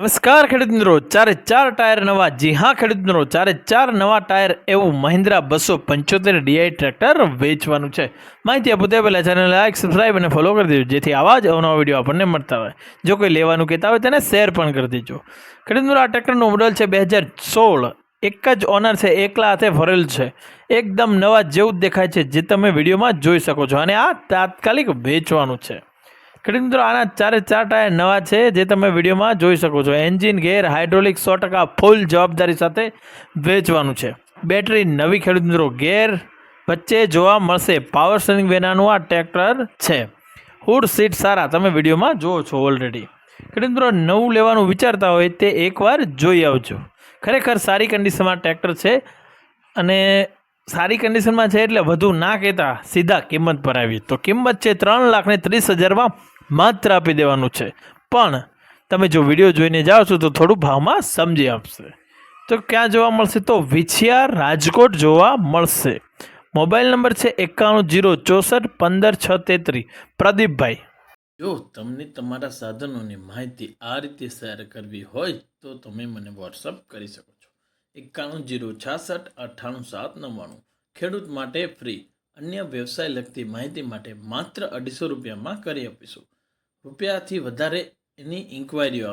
નમસ્કાર ખેડૂત મિત્રો ચારે ચાર ટાયર નવા, જી હા ખેડૂત મિત્રો ચારે ચાર નવા ટાયર એવું મહિન્દ્રા બસો પંચોતેર ડીઆઈ ટ્રેક્ટર વેચવાનું છે. માહિતી આપો તે પહેલાં ચેનલ લાઈક સબસ્ક્રાઈબ અને ફોલો કરી દેજો, જેથી આવા જ અવનવા વીડિયો આપણને મળતા હોય. જો કોઈ લેવાનું કહેતા હોય તેને શેર પણ કરી દેજો. ખેડૂત મિત્રો આ ટ્રેક્ટરનું મોડલ છે બે હજાર સોળ. એક જ ઓનર છે, એકલા હાથે ભરેલ છે. એકદમ નવા જેવું જ દેખાય છે, જે તમે વિડીયોમાં જોઈ શકો છો. અને આ તાત્કાલિક વેચવાનું છે. ખેડૂત મિત્રો, આના ચારે ચાર ટાયર નવા છે જે તમે વિડીયોમાં જોઈ શકો છો. એન્જિન, ગેર, હાઇડ્રોલિક સો ટકા ફૂલ જવાબદારી સાથે વેચવાનું છે. બેટરી નવી ખેડૂત મિત્રો, ગેર વચ્ચે જોવા મળશે. પાવર સ્ટેરિંગ વેનાનું આ ટ્રેક્ટર છે. હુડ સીટ સારા તમે વિડીયોમાં જુઓ છો ઓલરેડી ખેડૂત મિત્રો, નવું લેવાનું વિચારતા હોય તે એકવાર જોઈ આવજો. ખરેખર સારી કન્ડિશનમાં ટ્રેક્ટર છે અને સારી કન્ડિશનમાં છે એટલે વધુ ના કહેતા સીધા કિંમત પર આવી તો કિંમત છે ત્રણ લાખને ત્રીસ હજારમાં માત્ર આપી દેવાનું છે. પણ તમે જો વીડિયો જોઈને જાઓ છો તો થોડું ભાવમાં સમજી આપશે. તો ક્યાં જોવા મળશે? તો વિછિયા રાજકોટ જોવા મળશે. મોબાઈલ નંબર છે એકાણું જીરો ચોસઠ પંદર છ તેત્રીસ પ્રદીપભાઈ. જો તમને તમારા સાધનોની માહિતી આ રીતે શેર કરવી હોય તો તમે મને વોટ્સઅપ કરી શકો એકાણું જીરો છાસઠ અઠ્ઠાણું સાત નવ્વાણું. ખેડૂત માટે ફ્રી અન્ય વ્યવસાય લગતી માહિતી માટે માત્ર અઢીસો રૂપિયામાં કરી આપીશું. રૂપિયાથી વધારે એની ઇન્ક્વાયરીઓ